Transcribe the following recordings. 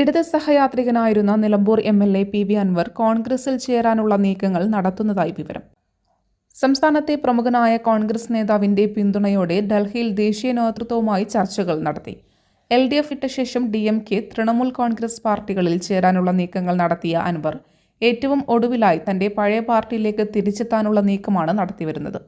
ഇടത് സഹയാത്രികനായിരുന്ന Nilambur M L A P V Anvar കോൺഗ്രസിൽ ചേരാനുള്ള നീക്കങ്ങൾ നടത്തുന്നതായി വിവരം. സംസ്ഥാനത്തെ പ്രമുഖനായ കോൺഗ്രസ് നേതാവിന്റെ പിന്തുണയോടെ ഡൽഹിയിൽ ദേശീയ നേതൃത്വവുമായി ചർച്ചകൾ നടത്തി. എൽ ഡി എഫ് ഇട്ട ശേഷം D M K Trinamool Congress പാർട്ടികളിൽ ചേരാനുള്ള നീക്കങ്ങൾ നടത്തിയ അൻവർ ഏറ്റവും ഒടുവിലായി തന്റെ പഴയ പാർട്ടിയിലേക്ക് തിരിച്ചെത്താനുള്ള നീക്കമാണ് നടത്തിവരുന്നത്.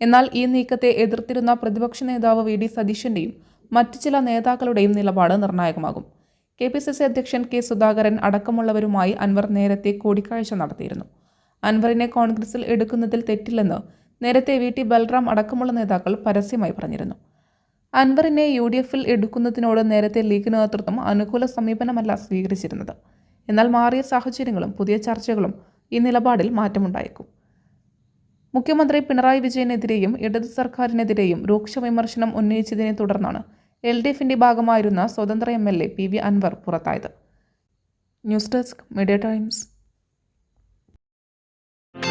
എന്നാൽ ഈ നീക്കത്തെ എതിർത്തിരുന്ന പ്രതിപക്ഷ നേതാവ് വി ഡി സതീശന്റെയും മറ്റു ചില നേതാക്കളുടെയും നിലപാട് നിർണായകമാകും. കെ പി സി സി അധ്യക്ഷൻ കെ സുധാകരൻ അടക്കമുള്ളവരുമായി അൻവർ നേരത്തെ കൂടിക്കാഴ്ച നടത്തിയിരുന്നു. അൻവറിനെ കോൺഗ്രസിൽ എടുക്കുന്നതിൽ തെറ്റില്ലെന്ന് നേരത്തെ വി ടി ബൽറാം അടക്കമുള്ള നേതാക്കൾ പരസ്യമായി പറഞ്ഞിരുന്നു. അൻവറിനെ യു ഡി എഫിൽ എടുക്കുന്നതിനോട് നേരത്തെ ലീഗ് നേതൃത്വം അനുകൂല സമീപനമല്ല സ്വീകരിച്ചിരുന്നത്. എന്നാൽ മാറിയ സാഹചര്യങ്ങളും പുതിയ ചർച്ചകളും ഈ നിലപാടിൽ മാറ്റമുണ്ടായേക്കും. മുഖ്യമന്ത്രി പിണറായി വിജയനെതിരെയും ഇടത് സർക്കാരിനെതിരെയും രൂക്ഷ വിമർശനം ഉന്നയിച്ചതിനെ തുടർന്നാണ് എൽ ഡി എഫിന്റെ ഭാഗമായിരുന്ന സ്വതന്ത്ര M L A P V Anvar പുറത്തായത്. News desk media times.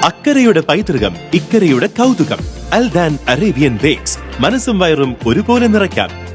അക്കരയുടെ പൈതൃകം ഇക്കരയുടെ കൗതുകം അൽദാൻ അറേബ്യൻ ബേക്സ്. മനസ്സും വയറും ഒരുപോലെ നിറയ്ക്കാം.